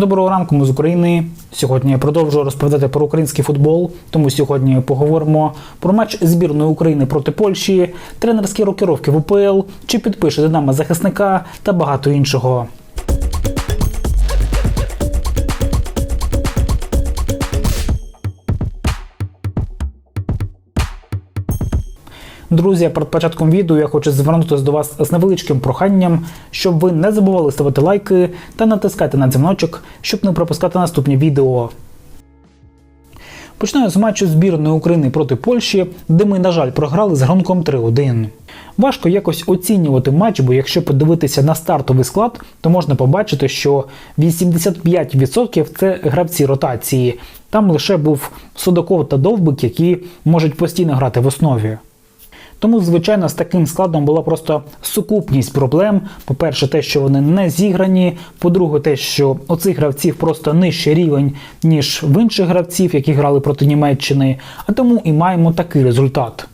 Доброго ранку, ми з України. Сьогодні я продовжую розповідати про український футбол. Тому сьогодні поговоримо про матч збірної України проти Польщі, тренерські рокировки в УПЛ, чи підпише Динамо захисника та багато іншого. Друзі, перед початком відео я хочу звернутися до вас з невеличким проханням, щоб ви не забували ставити лайки та натискати на дзвіночок, щоб не пропускати наступні відео. Починаю з матчу збірної України проти Польщі, де ми, на жаль, програли з рахунком 3-1. Важко якось оцінювати матч, бо якщо подивитися на стартовий склад, то можна побачити, що 85% це гравці ротації. Там лише був Судаков та Довбик, які можуть постійно грати в основі. Тому, звичайно, з таким складом була просто сукупність проблем. По-перше, те, що вони не зіграні. По-друге, те, що у цих гравців просто нижчий рівень, ніж в інших гравців, які грали проти Німеччини, а тому і маємо такий результат.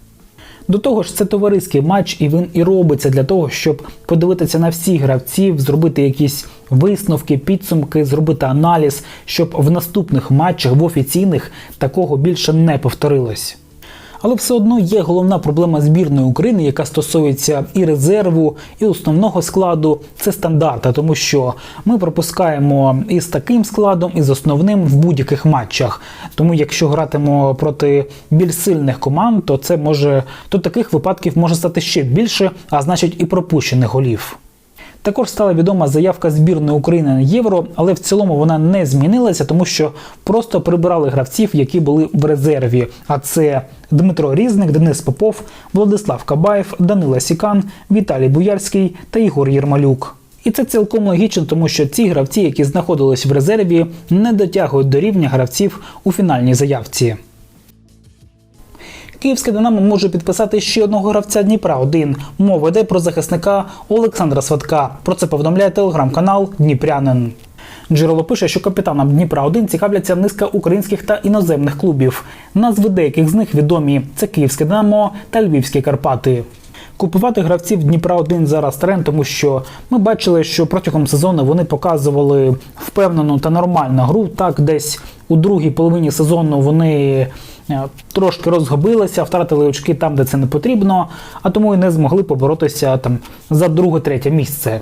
До того ж, це товариський матч, і він і робиться для того, щоб подивитися на всіх гравців, зробити якісь висновки, підсумки, зробити аналіз, щоб в наступних матчах в офіційних такого більше не повторилось. Але все одно є головна проблема збірної України, яка стосується і резерву, і основного складу. Це стандарти, тому що ми пропускаємо і з таким складом, і з основним в будь-яких матчах. Тому, якщо гратимо проти більш сильних команд, то це може то таких випадків може стати ще більше, а значить і пропущених голів. Також стала відома заявка збірної України на євро, але в цілому вона не змінилася, тому що просто прибирали гравців, які були в резерві. А це Дмитро Різник, Денис Попов, Владислав Кабаєв, Данила Сікан, Віталій Буярський та Ігор Єрмалюк. І це цілком логічно, тому що ці гравці, які знаходились в резерві, не дотягують до рівня гравців у фінальній заявці. Київське Динамо може підписати ще одного гравця Дніпра 1 Мова йде про захисника Олександра Сватка. Про це повідомляє телеграм-канал Дніпрянин. Джерело пише, що капітаном Дніпра 1 цікавляться низка українських та іноземних клубів. Назви деяких з них відомі: це Київське Динамо та Львівські Карпати. Купувати гравців Дніпра 1 зараз тренд, тому що ми бачили, що протягом сезону вони показували впевнену та нормальну гру. Так, десь у другій половині сезону вони е, трошки розгубилися, втратили очки там, де це не потрібно, а тому і не змогли поборотися там за друге-третє місце.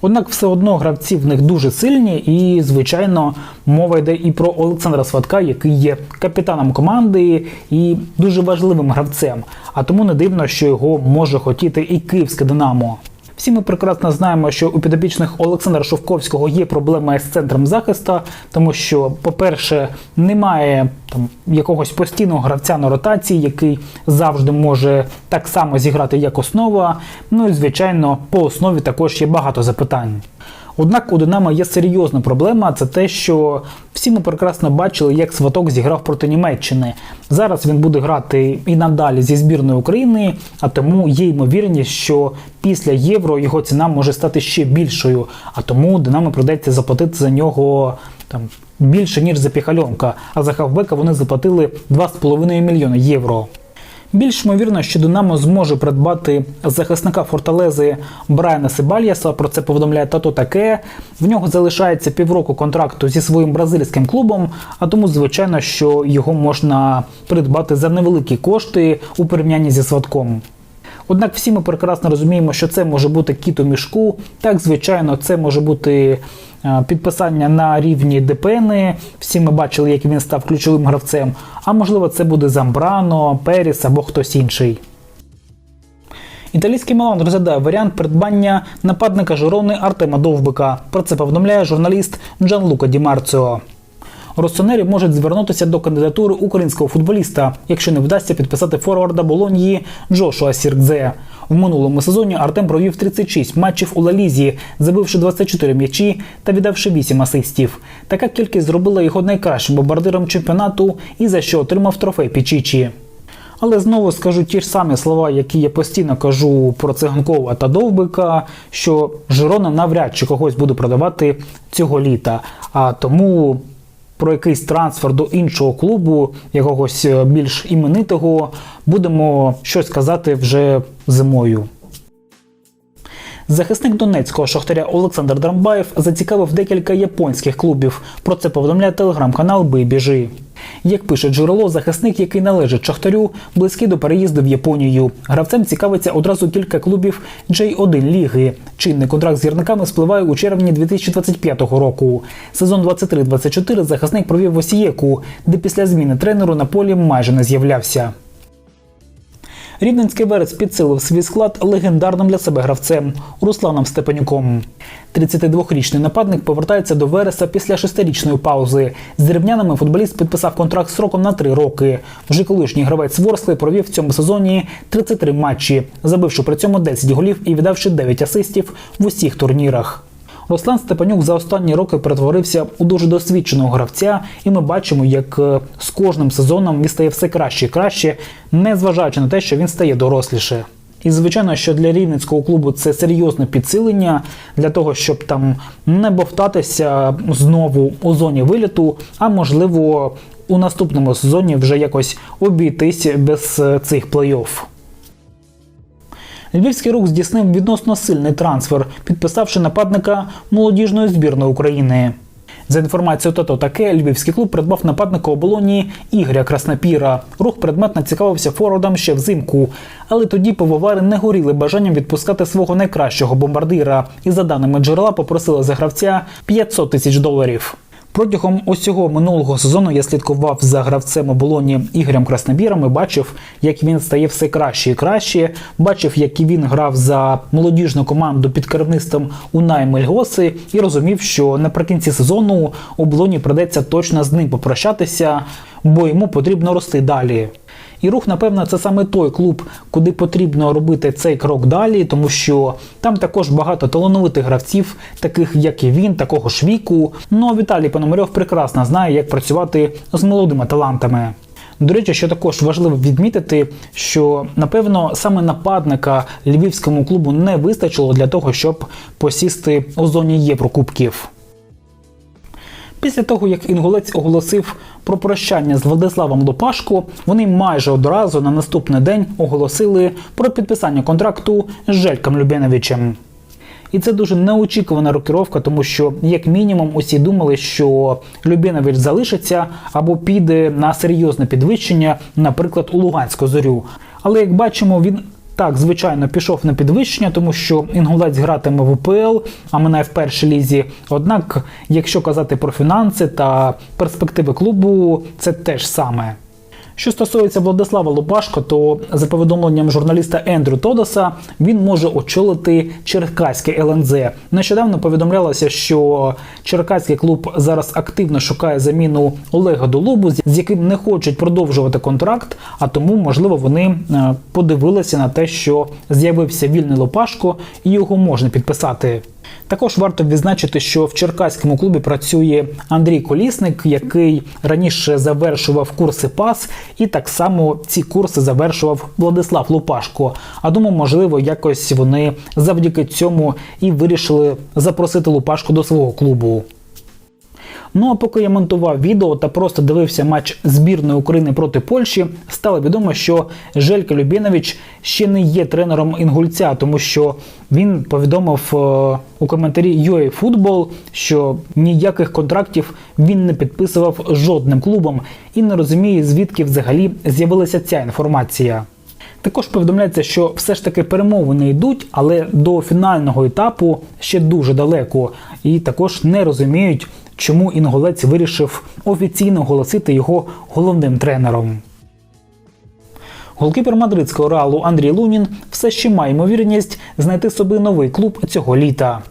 Однак все одно гравці в них дуже сильні, і, звичайно, мова йде і про Олександра Сватка, який є капітаном команди і дуже важливим гравцем. А тому не дивно, що його може хотіти і київське Динамо. Всі ми прекрасно знаємо, що у підопічних Олександра Шовковського є проблеми з центром захисту, тому що, по-перше, немає там якогось постійного гравця на ротації, який завжди може так само зіграти як основа. Ну і звичайно, по основі також є багато запитань. Однак у Динамо є серйозна проблема, це те, що всі ми прекрасно бачили, як Сваток зіграв проти Німеччини. Зараз він буде грати і надалі зі збірною України, а тому є ймовірність, що після євро його ціна може стати ще більшою. А тому Динамо придеться заплатити за нього там більше ніж за Піхальонка. А за хавбека вони заплатили 2,5 мільйони євро. Більш ймовірно, що Динамо зможе придбати захисника Форталези Брайана Сибальяса. Про це повідомляє Тато Таке. В нього залишається півроку контракту зі своїм бразильським клубом, а тому, звичайно, що його можна придбати за невеликі кошти у порівнянні зі Сватком. Однак всі ми прекрасно розуміємо, що це може бути кіт у мішку. Так, звичайно, це може бути е, підписання на рівні ДПН. Всі ми бачили, як він став ключовим гравцем. А можливо, це буде Замбрано, Періс або хтось інший. Італійський Мілан розглядає варіант придбання нападника Жирони Артема Довбика. Про це повідомляє журналіст Джан Лука Марціо. Росонері можуть звернутися до кандидатури українського футболіста, якщо не вдасться підписати форварда Болоньї Джошуа Сіркдзе. В минулому сезоні Артем провів 36 матчів у Лалізі, забивши 24 м'ячі та віддавши 8 асистів. Така кількість зробила його найкращим бомбардиром чемпіонату і за що отримав трофей Пічічі. Але знову скажу ті ж самі слова, які я постійно кажу про циганкова та довбика, що Жирона навряд чи когось буде продавати цього літа. А тому про якийсь трансфер до іншого клубу, якогось е, більш іменитого, будемо щось казати вже зимою. Захисник донецького шахтаря Олександр Драмбаєв зацікавив декілька японських клубів. Про це повідомляє телеграм-канал Бий біжи. Як пише джерело, захисник, який належить шахтарю, близький до переїзду в Японію. Гравцем цікавиться одразу кілька клубів J1 ліги. Чинний контракт з гірниками спливає у червні 2025 року. Сезон 23-24 захисник провів в Осієку, де після зміни тренеру на полі майже не з'являвся. Рівненський верес підсилив свій склад легендарним для себе гравцем Русланом Степанюком. 32-річний нападник повертається до Вереса після шестирічної паузи. З рівнянами футболіст підписав контракт сроком на три роки. Вже колишній гравець Ворсли провів в цьому сезоні 33 матчі, забивши при цьому 10 голів і віддавши 9 асистів в усіх турнірах. Руслан Степанюк за останні роки перетворився у дуже досвідченого гравця, і ми бачимо, як е, з кожним сезоном він стає все краще і краще, незважаючи на те, що він стає доросліше. І звичайно, що для рівненського клубу це серйозне підсилення для того, щоб там не бовтатися знову у зоні виліту, а можливо у наступному сезоні вже якось обійтись без е, цих плей-офф. Львівський рух здійснив відносно сильний трансфер, підписавши нападника молодіжної збірної України. За інформацією Тото таке, львівський клуб придбав нападника оболоні Ігоря Краснопіра. Рух предметно цікавився форвардом ще взимку, але тоді пивовари не горіли бажанням відпускати свого найкращого бомбардира і, за даними джерела, попросили за гравця 500 тисяч доларів. Протягом усього минулого сезону я слідкував за гравцем оболоні Ігорем Краснобіром і бачив, як він стає все краще і краще. Бачив, як він грав за молодіжну команду під керівництвом Унай Мельгоси, і розумів, що наприкінці сезону оболоні придеться точно з ним попрощатися, бо йому потрібно рости далі. І рух, напевно, це саме той клуб, куди потрібно робити цей крок далі, тому що там також багато талановитих гравців, таких як і він, такого ж віку. Ну а Віталій Пономарьов прекрасно знає, як працювати з молодими талантами. До речі, що також важливо відмітити, що напевно саме нападника львівському клубу не вистачило для того, щоб посісти у зоні Єврокубків. Після того, як інгулець оголосив про прощання з Владиславом Лопашко, вони майже одразу на наступний день оголосили про підписання контракту з Жельком Любєновичем. І це дуже неочікувана рокіровка, тому що, як мінімум, усі думали, що Любєнович залишиться або піде на серйозне підвищення, наприклад, у Луганську зорю. Але як бачимо, він так, звичайно, пішов на підвищення, тому що інгулець гратиме в УПЛ, а мене в першій лізі. Однак, якщо казати про фінанси та перспективи клубу, це те ж саме. Що стосується Владислава Лопашко, то за повідомленням журналіста Ендрю Тодоса він може очолити Черкаське ЛНЗ. Нещодавно повідомлялося, що Черкаський клуб зараз активно шукає заміну Олега Долубу, з яким не хочуть продовжувати контракт. А тому, можливо, вони е, подивилися на те, що з'явився вільний Лопашко, і його можна підписати. Також варто відзначити, що в Черкаському клубі працює Андрій Колісник, який раніше завершував курси ПАС, і так само ці курси завершував Владислав Лупашко. А думаю, можливо, якось вони завдяки цьому і вирішили запросити Лупашко до свого клубу. Ну а поки я монтував відео та просто дивився матч збірної України проти Польщі, стало відомо, що Желька Любєнович ще не є тренером інгульця, тому що він повідомив е, у коментарі UA Football, що ніяких контрактів він не підписував жодним клубом і не розуміє, звідки взагалі з'явилася ця інформація. Також повідомляється, що все ж таки перемовини йдуть, але до фінального етапу ще дуже далеко, і також не розуміють, чому інголець вирішив офіційно оголосити його головним тренером. Голкіпер мадридського реалу Андрій Лунін все ще має ймовірність знайти собі новий клуб цього літа.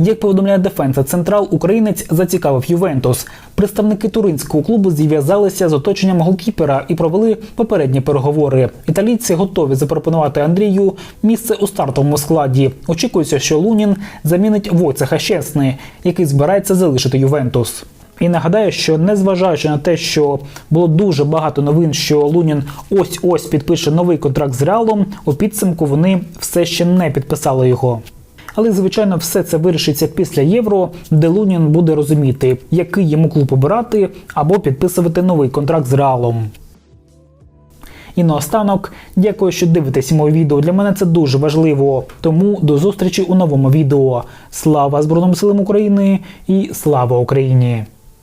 Як повідомляє Дефенса Централ, українець зацікавив Ювентус. Представники туринського клубу зв'язалися з оточенням голкіпера і провели попередні переговори. Італійці готові запропонувати Андрію місце у стартовому складі. Очікується, що Лунін замінить Войцеха Щесни, який збирається залишити Ювентус. І нагадаю, що незважаючи на те, що було дуже багато новин, що Лунін ось ось підпише новий контракт з Реалом, у підсумку вони все ще не підписали його. Але, звичайно, все це вирішиться після євро, де Лунін буде розуміти, який йому клуб обирати або підписувати новий контракт з Реалом. І наостанок, дякую, що дивитесь моє відео. Для мене це дуже важливо. Тому до зустрічі у новому відео. Слава Збройним силам України і слава Україні!